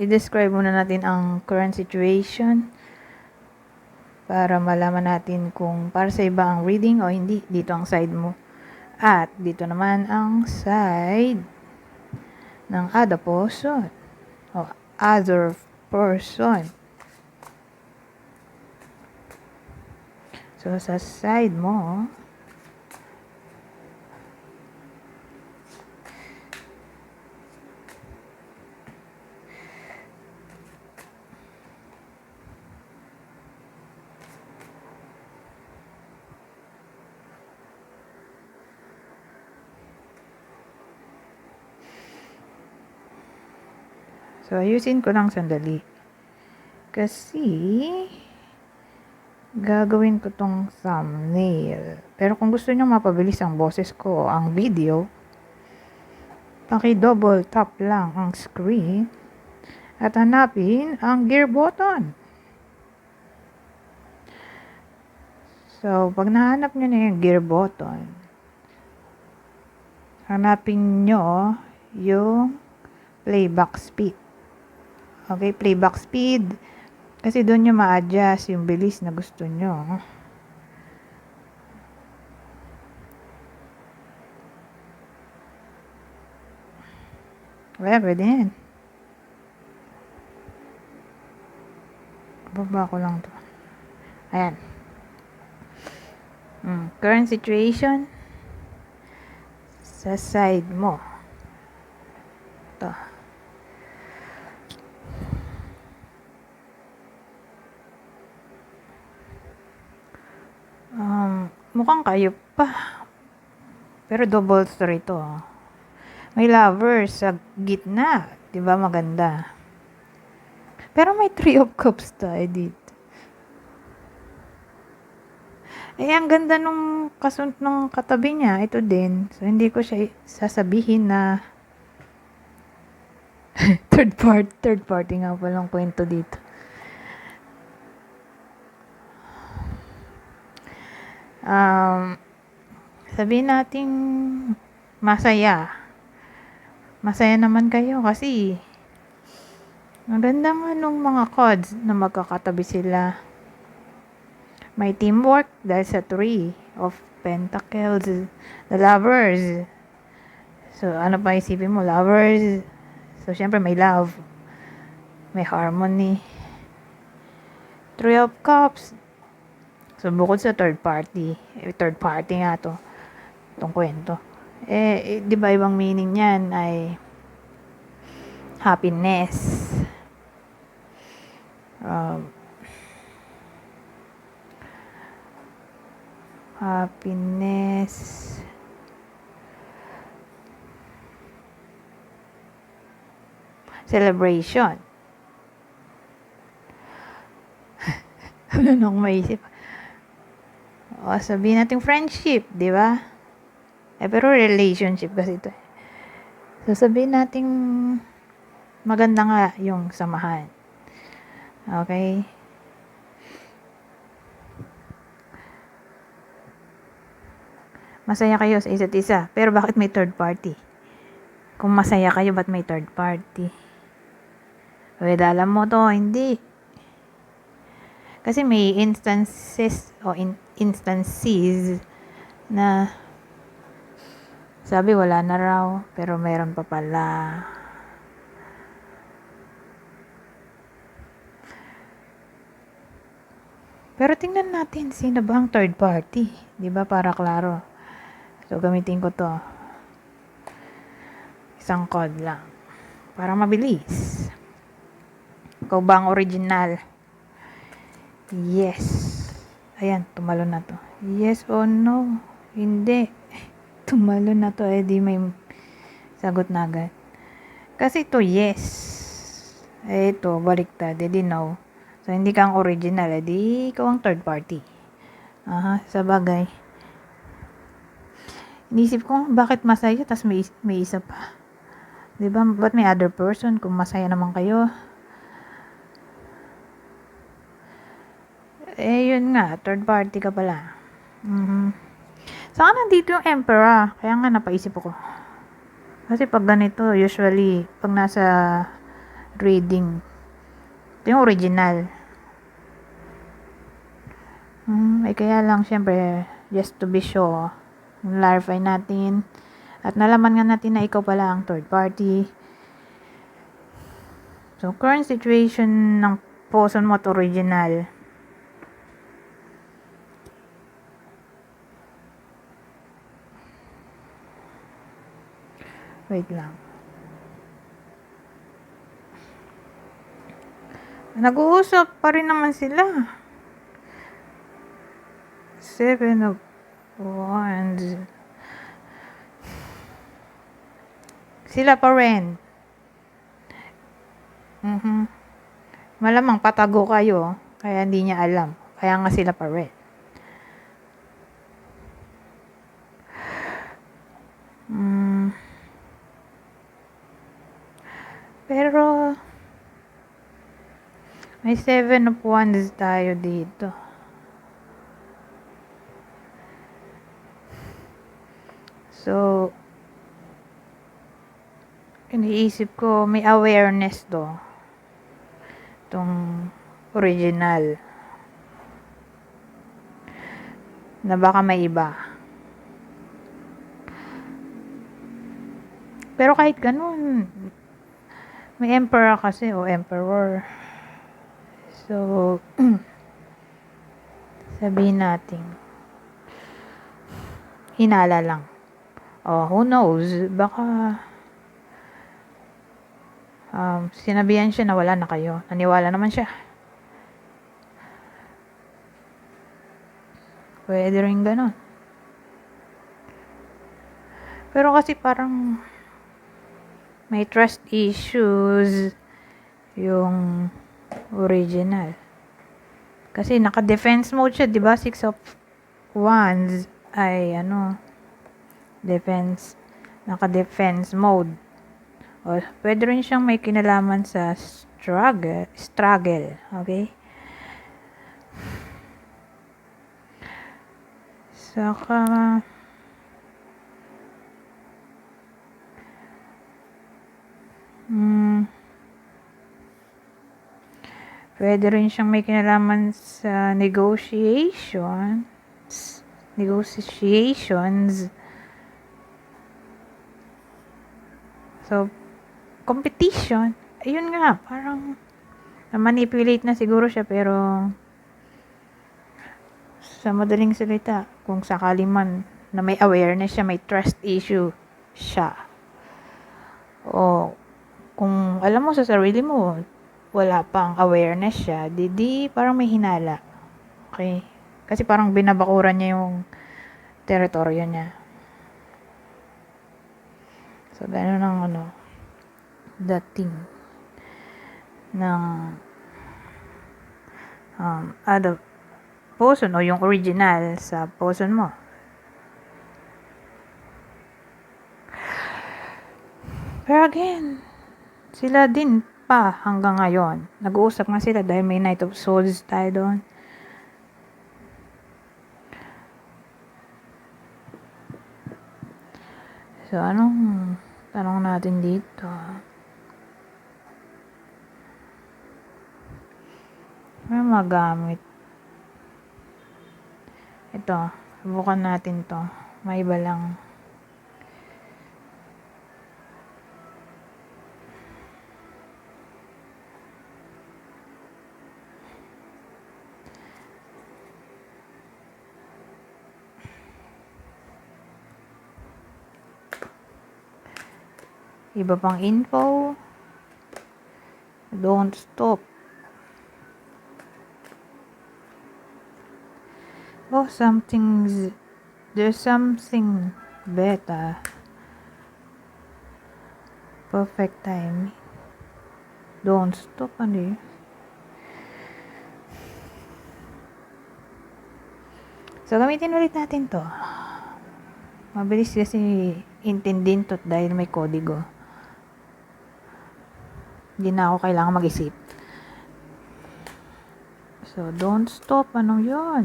i-describe muna natin ang current situation para malaman natin kung para sa iba ang reading o hindi. Dito ang side mo. At dito naman ang side ng other person o other person. So, sa side mo, So, ayusin ko lang sandali. Kasi, gagawin ko tong thumbnail. Pero kung gusto nyo mapabilis ang boses ko, ang video, paki-double tap lang ang screen at hanapin ang gear button. So, pag nahanap nyo na yung gear button, hanapin nyo yung playback speed. Okay, playback speed. Kasi doon nyo ma-adjust yung bilis na gusto nyo. Well, pwede yan. Baba ko lang to. Ayan. Mm, current situation sa side mo. Mukhang kayo pa. Pero double story to. ah. May lover sa gitna. 'Di ba maganda? Pero may three of cups tayo dito. Eh, ang ganda nung kasun nung katabi niya. Ito din. So, hindi ko siya sasabihin na third part, third party nga palang kwento dito. Um, sabihin natin masaya. Masaya naman kayo kasi ang ganda nga nung mga cards na magkakatabi sila. May teamwork dahil sa three of pentacles. The lovers. So, ano pa isipin mo? Lovers. So, syempre may love. May harmony. Three of cups. So, bukod sa third party. Eh, third party nga to. Itong kwento. Eh, eh, di ba ibang meaning niyan ay happiness. Um, happiness. Celebration. Wala na akong maisip. O, sabihin natin friendship, di ba? Eh, pero relationship kasi ito. eh. So, sabihin natin maganda nga yung samahan. Okay? Masaya kayo sa isa't isa. Pero bakit may third party? Kung masaya kayo, ba't may third party? Pwede alam mo to, hindi. Kasi may instances o in, instances na sabi wala na raw, pero meron pa pala. Pero tingnan natin sino ba ang third party, 'di ba? Para klaro. So gamitin ko 'to. Isang code lang para mabilis. Ikaw ba ang original? Yes. Ayan, tumalo na to. Yes or no? Hindi. Tumalo na to. Eh, di may sagot na agad. Kasi to yes. Eh, ito, baliktad. Eh, di no. So, hindi kang original. Eh, di ikaw ang third party. Aha, sa bagay. Inisip ko, bakit masaya? Tapos may, may isa pa. Di ba? Ba't may other person? Kung masaya naman kayo. Eh, yun nga. Third party ka pala. Mhm. Saka nandito yung emperor. Kaya nga napaisip ako. Kasi pag ganito, usually, pag nasa reading. Ito yung original. Hmm, ay kaya lang, syempre, just to be sure, clarify natin. At nalaman nga natin na ikaw pala ang third party. So, current situation ng person mo at original. Wait lang. Nag-uusap pa rin naman sila. Seven of Wands. Sila pa rin. Mhm. Malamang patago kayo, kaya hindi niya alam. Kaya nga sila pa rin. Mm. Pero, may seven of wands tayo dito. So, iniisip ko, may awareness to. Itong original. Na baka may iba. Pero kahit ganun, may emperor kasi o emperor. So, sabihin natin, hinala lang. Oh, who knows? Baka um, sinabihan siya na wala na kayo. Naniwala naman siya. Pwede rin ganun. Pero kasi parang may trust issues yung original. Kasi naka-defense mode siya, 'di ba? Six of Wands ay ano, defense, naka-defense mode. O, pwede rin siyang may kinalaman sa struggle, struggle, okay? Saka, hmm, pwede rin siyang may kinalaman sa negotiations, negotiations, So, competition, ayun nga, parang na-manipulate na siguro siya pero sa madaling salita, kung sakali man na may awareness siya, may trust issue siya. O kung alam mo sa sarili mo, wala pang awareness siya, di, di parang may hinala. Okay? Kasi parang binabakuran niya yung teritoryo niya. So, gano'n ang ano, dating ng um, other person o yung original sa person mo. Pero again, sila din pa hanggang ngayon. Nag-uusap nga sila dahil may Knight of Swords tayo doon. So, anong tanong natin dito? May magamit. Ito, subukan natin to. May iba lang. Iba pang info. Don't stop. Oh, something's there's something better. Perfect time. Don't stop, ano? So, gamitin ulit natin to. Mabilis kasi intindin to dahil may kodigo. Hindi na ako kailangan mag-isip. So, don't stop. Anong yun?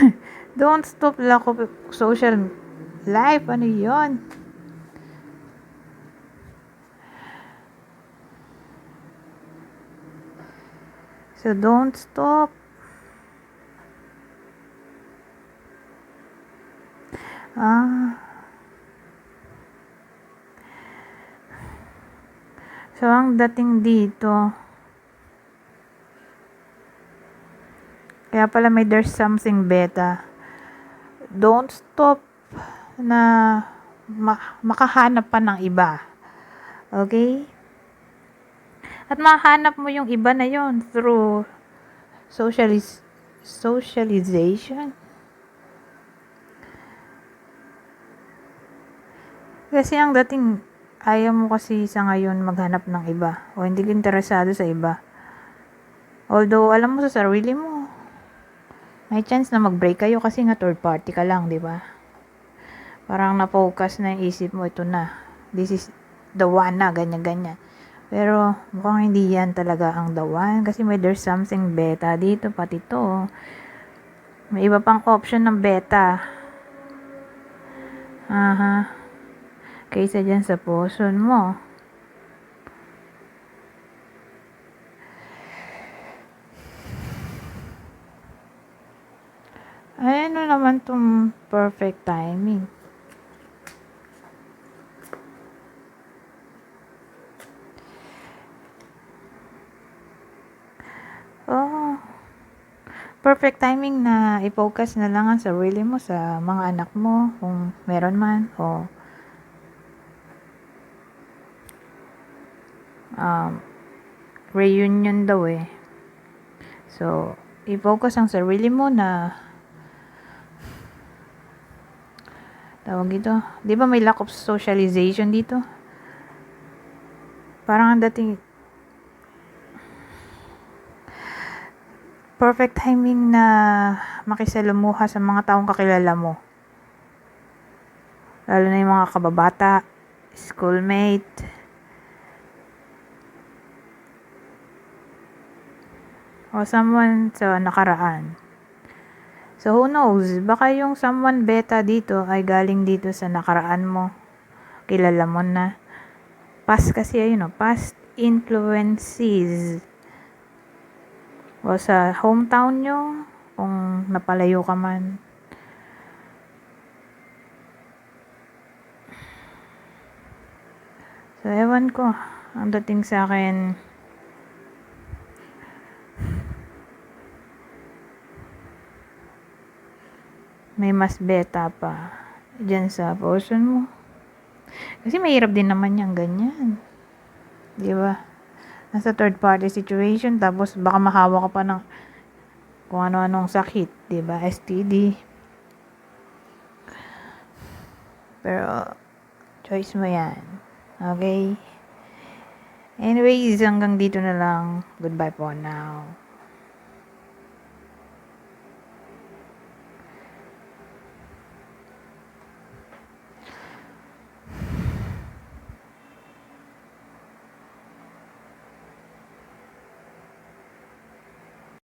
don't stop lang ko social life. Ano yun? So don't stop. Ah. So ang dating dito, kaya pala may there's something beta. Don't stop na ma- makahanap pa ng iba. Okay? At mahanap mo yung iba na yon through socialis socialization. Kasi ang dating ayaw mo kasi sa ngayon maghanap ng iba o hindi ka interesado sa iba. Although alam mo sa sarili mo, may chance na mag-break kayo kasi nga third party ka lang, di ba? Parang na-focus na yung isip mo, ito na. This is the one na, ganyan-ganyan. Pero mukhang hindi yan talaga ang the one kasi may there's something beta dito, pati to. May iba pang option ng beta. Aha. Kaysa dyan sa potion mo. Ay, ano naman tong perfect timing? Oh, perfect timing na i-focus na lang ang sarili mo sa mga anak mo, kung meron man, o um, reunion daw eh. So, i-focus ang sarili mo na tawag ito, di ba may lack of socialization dito? Parang ang dating perfect timing na makisalamuha sa mga taong kakilala mo. Lalo na yung mga kababata, schoolmate, o someone sa nakaraan. So who knows, baka yung someone beta dito ay galing dito sa nakaraan mo. Kilala mo na. Past kasi ayun o, past influences. O sa hometown nyo, kung napalayo ka man. So ewan ko, ang dating sa akin, may mas beta pa dyan sa portion mo. Kasi mahirap din naman yung ganyan. Di ba? Nasa third party situation, tapos baka mahawa ka pa ng kung ano-anong sakit, di ba? STD. Pero, choice mo yan. Okay? Anyways, hanggang dito na lang. Goodbye po now.